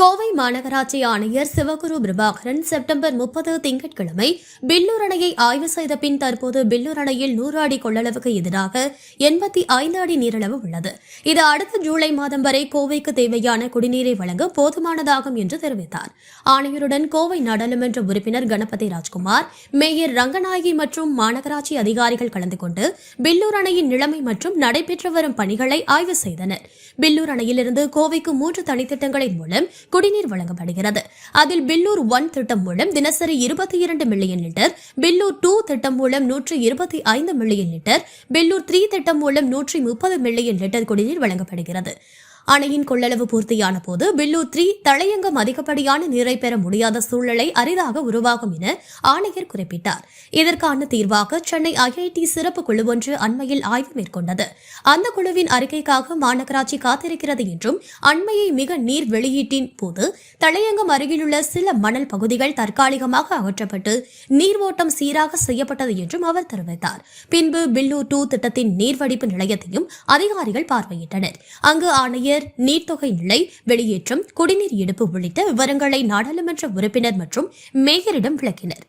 கோவை மாநகராட்சி ஆணையர் சிவகுரு பிரபாகரன் செப்டம்பர் முப்பது திங்கட்கிழமை பில்லூர் அணையை ஆய்வு செய்த பின் தற்போது பில்லூர் அணையில் நூறு அடி கொள்ளளவுக்கு எதிராக எண்பத்தி ஐந்து அடி நீரளவு உள்ளது. இது அடுத்த ஜூலை மாதம் வரை கோவைக்கு தேவையான குடிநீரை வழங்க போதுமானதாகும் என்று தெரிவித்தார். ஆணையருடன் கோவை நாடாளுமன்ற உறுப்பினர் கணபதி ராஜ்குமார் மேயர் ரங்கநாயகி மற்றும் மாநகராட்சி அதிகாரிகள் கலந்து கொண்டு பில்லூர் அணையின் நிலைமை மற்றும் நடைபெற்று வரும் பணிகளை ஆய்வு செய்தனர். பில்லூர் அணையிலிருந்து கோவைக்கு மூன்று தனித்திட்டங்களின் மூலம் குடிநீர் வழங்கப்படுகிறது. அதில் பில்லூர் ஒன் திட்டம் மூலம் தினசரி இருபத்தி இரண்டு மில்லியன் லிட்டர் பில்லூர் டூ திட்டம் மூலம் நூற்றி இருபத்தி ஐந்து மில்லியன் லிட்டர் பில்லூர் த்ரீ திட்டம் மூலம் நூற்றி முப்பது மில்லியன் லிட்டர் குடிநீர் வழங்கப்படுகிறது. அணையின் கொள்ளளவு பூர்த்தியான போது பில்லூர் த்ரீ தலையங்கம் அதிகப்படியான நீரை பெற முடியாத சூழ்நிலை அரிதாக உருவாகும் என ஆணையர் குறிப்பிட்டார். இதற்கான தீர்வாக சென்னை ஐஐடி சிறப்பு குழு ஒன்று அண்மையில் ஆய்வு மேற்கொண்டது. அந்த குழுவின் அறிக்கைக்காக மாநகராட்சி காத்திருக்கிறது என்றும் அண்மையை மிக நீர் வெளியீட்டின் போது தலையங்கம் அருகிலுள்ள சில மணல் பகுதிகள் தற்காலிகமாக அகற்றப்பட்டு நீர் ஓட்டம் சீராக செய்யப்பட்டது என்றும் அவர் தெரிவித்தார். பின்பு பில்லூர் டூ திட்டத்தின் நீர்வடிப்பு நிலையத்தையும் அதிகாரிகள் பார்வையிட்டனர். அங்கு ஆணையர் நீர்த்தொகை நிலை வெளியேற்றம் குடிநீர் எடுப்பு உள்ளிட்ட விவரங்களை நாடாளுமன்ற உறுப்பினர் மற்றும் மேயரிடம் விளக்கினர்.